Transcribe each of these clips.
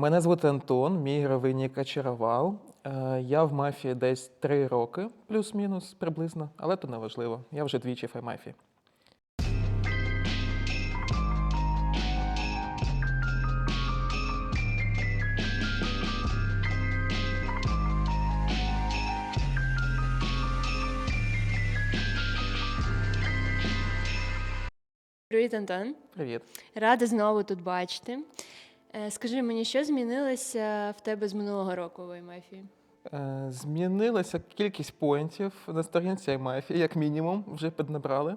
Мене звати Антон, мій ігровий нік Очаровал. Е, Я в мафії десь три роки, плюс-мінус приблизно, але то не важливо. Я вже двічі в мафії. Привіт, Антон. Привіт. Рада знову тут бачити. Е, Скажи мені, що змінилося в тебе з минулого року в мафії? Е, Змінилася кількість поінтів на сторінці мафії, як мінімум, вже піднабрали.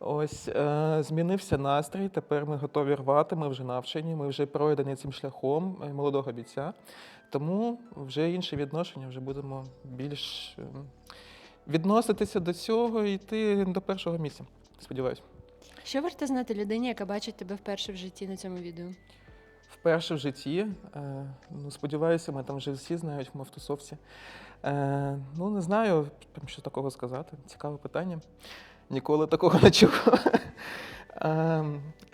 Ось е, змінився настрій. Тепер ми готові рвати. Ми вже навчені, ми вже пройдені цим шляхом е, молодого бійця. Тому вже інше відношення, вже будемо більш е, відноситися до цього і йти до першого місця. Сподіваюсь. Що варто знати людині, яка бачить тебе вперше в житті на цьому відео? Вперше в житті. Е, ну, сподіваюся, ми там вже всі знають в автосовці. Е, ну, не знаю, що такого сказати. Цікаве питання. Ніколи такого не чув. Е,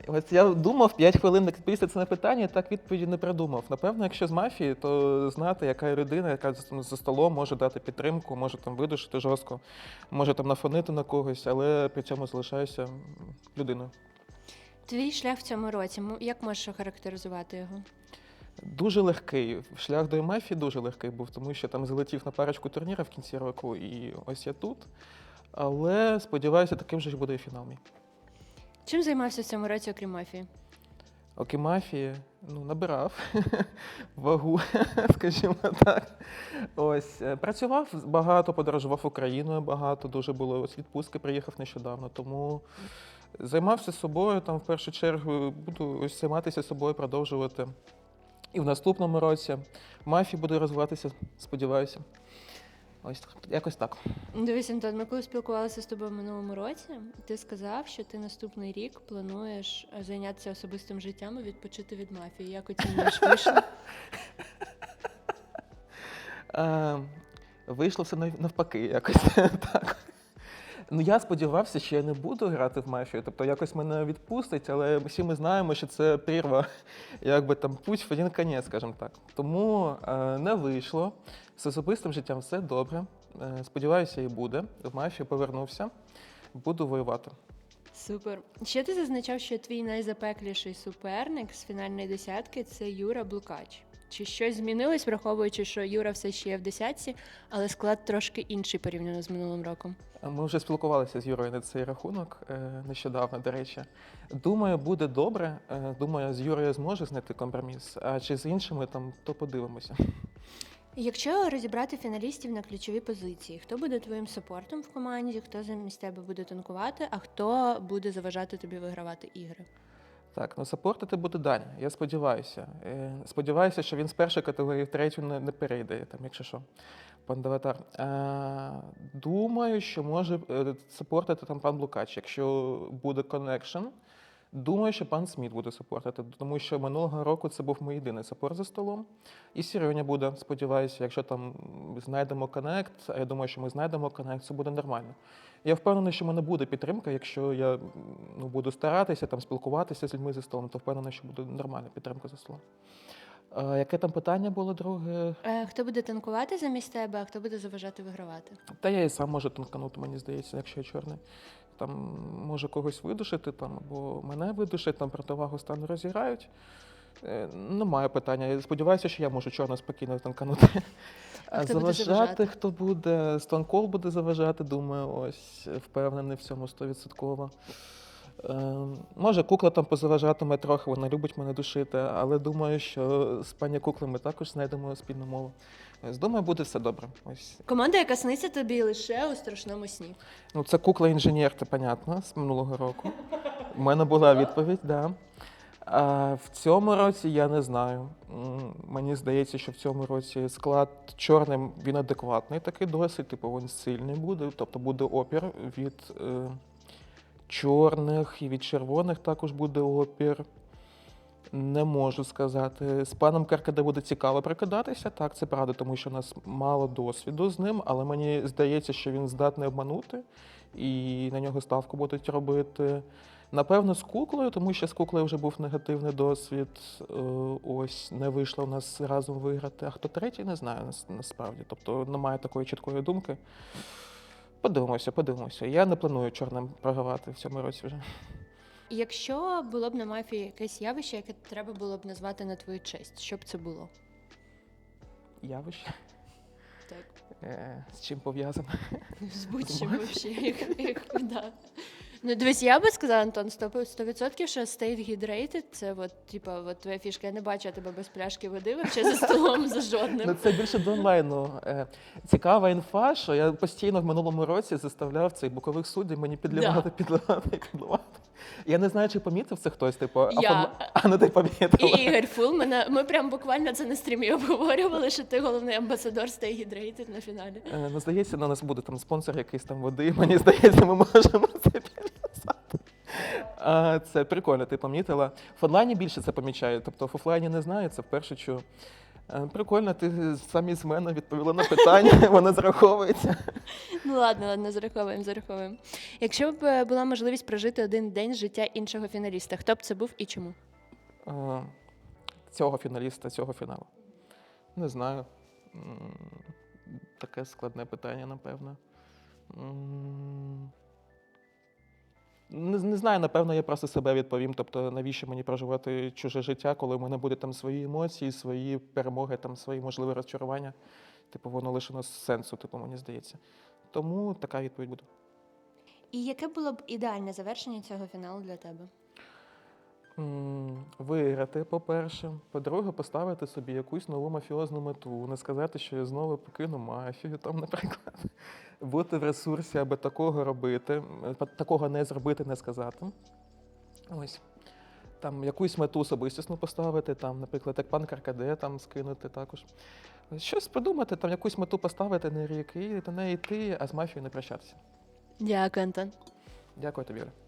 от я думав 5 хвилин відповісти на питання, так відповіді не придумав. Напевно, якщо з мафії, то знати, яка людина, яка за- за столом може дати підтримку, може там видушити жорстко, може там нафонити на когось, але при цьому залишаюся людиною. Твій шлях в цьому році. Як можеш охарактеризувати його? Дуже легкий. Шлях до МФі дуже легкий був, тому що там залетів на парочку турнірів в кінці року, і ось я тут. Але сподіваюся, таким же ж буде і фінал мій. Чим займався в цьому році, окрім мафії? Окей, мафії, ну, набирав вагу, скажімо так. Ось е, працював багато, подорожував Україною багато, дуже було ось відпустки, приїхав нещодавно. Тому займався собою там в першу чергу, буду ось займатися собою, продовжувати. І в наступному році мафія буде розвиватися, сподіваюся. Ось так- якось так. Дивись, Антон, ми коли спілкувалися з тобою в минулому році, ти сказав, що ти наступний рік плануєш е, зайнятися особистим життям і відпочити від мафії. Як оцінюєш вийшло? Е, вийшло все навпаки, якось так. Ну, я сподівався, що я не буду грати в мафію, тобто якось мене відпустить, але всі ми знаємо, що це прірва, якби там путь в один кінець, скажімо так. Тому е, не вийшло. З особистим життям все добре. Е, сподіваюся, і буде. В мафію повернувся, буду воювати. Супер. Ще ти зазначав, що твій найзапекліший суперник з фінальної десятки це Юра Блукач. Чи щось змінилось, враховуючи, що Юра все ще є в десятці, але склад трошки інший порівняно з минулим роком. Ми вже спілкувалися з Юрою на цей рахунок е, нещодавно, до речі. Думаю, буде добре. Е, Думаю, з Юрою зможе знайти компроміс, а чи з іншими там, то подивимося. Якщо розібрати фіналістів на ключові позиції, хто буде твоїм саппортом в команді, хто замість тебе буде танкувати, а хто буде заважати тобі вигравати ігри? Так, ну сапортити буде далі. я сподіваюся. Е, Сподіваюся, що він з першої категорії в третю не, не перейде, там, якщо що. Пан Даватар. Е, думаю, що може сапортити там пан Блукач, якщо буде коннекшн. Думаю, що пан Сміт буде саппортити, тому що минулого року це був мій єдиний саппорт за столом. І Сірьоня буде, сподіваюся, якщо там знайдемо коннект, а я думаю, що ми знайдемо коннект, це буде нормально. Я впевнений, що в мене буде підтримка, якщо я ну, буду старатися там спілкуватися з людьми за столом, то впевнений, що буде нормальна підтримка за столом. Е, яке там питання було друге? Е, хто буде танкувати замість тебе, а хто буде заважати вигравати? Та я і сам можу танканути, мені здається, якщо я чорний. Там може когось видушити, там, або мене видушить, там противагу стану розіграють. Е, Немає питання. Я сподіваюся, що я можу чорно спокійно танканути. А хто буде заважати, заважати? хто буде? Станкол буде заважати, думаю, ось впевнений в цьому стовідсотково. Е, може, кукла там позаважатиме трохи, вона любить мене душити, але думаю, що з пані кукли ми також знайдемо спільну мову. Ось, думаю, буде все добре. Ось Команда, яка сниться тобі лише у страшному сні. Ну, це кукла інженер, це понятно, з минулого року. У мене була відповідь, да. А в цьому році я не знаю. Мені здається, що в цьому році склад чорним він адекватний, такий досить, типу він сильний буде, тобто буде опір від е, чорних і від червоних також буде опір. Не можу сказати. З паном Каркаде буде цікаво прикидатися, так, це правда, тому що у нас мало досвіду з ним, але мені здається, що він здатний обманути, і на нього ставку будуть робити. Напевно, з куклою, тому що з куклою вже був негативний досвід. Е, Ось не вийшло в нас разом виграти. А хто третій, не знаю насправді. Тобто немає такої чіткої думки. Подивимося, подивимося. Я не планую чорним програвати в цьому році вже. Якщо було б на мафії якесь явище, яке треба було б назвати на твою честь, що б це було? Явище. Так. Е, З чим пов'язано? З будь-чим як, як, да. Ну, дивись, я би сказала, Антон, 100%, 100% що stay hydrated, це от, типа, от твоя фішка. Я не бачу тебе без пляшки води вообще за столом за жодним. Ну, це більше до онлайну. Е, Цікава інфа, що я постійно в минулому році заставляв цих бокових суддів мені підливати, підливати, підливати. Я не знаю, чи помітив це хтось, типу, а, Я. пом- а не ти помітила. І Ігор Фул, мене, ми прям буквально це на стрімі обговорювали, що ти головний амбасадор Stay Hydrated на фіналі. Е, Ну, здається, на нас буде там спонсор якийсь там води. Мені здається, ми можемо це підписати. А, Це прикольно, ти помітила. В онлайні більше це помічаю, тобто в офлайні не знаю, це вперше чую. Е, Прикольно, ти самі з мене відповіла на питання, воно зараховується. Ну ладно, ладно, зараховуємо, зараховуємо. Якщо б е, була можливість прожити один день життя іншого фіналіста, хто б це був і чому? Е, Цього фіналіста, цього фіналу. Не знаю. М, Таке складне питання, напевно. М, Не, не знаю, напевно, я просто себе відповім. Тобто, навіщо мені проживати чуже життя, коли в мене буде там свої емоції, свої перемоги, там свої можливі розчарування. Типу, воно лишено сенсу, типу, мені здається. Тому така відповідь буде. І яке було б ідеальне завершення цього фіналу для тебе? Виграти, по-перше. По-друге, поставити собі якусь нову мафіозну мету. Не сказати, що я знову покину мафію, там, наприклад. Бути в ресурсі, аби такого робити, такого не зробити, не сказати. Ось. Там якусь мету особистісну поставити, там, наприклад, як пан Каркаде там скинути також. Щось придумати, там якусь мету поставити на рік і до неї йти, а з мафією не прощатися. Дякую, Антон. Дякую тобі. Оля.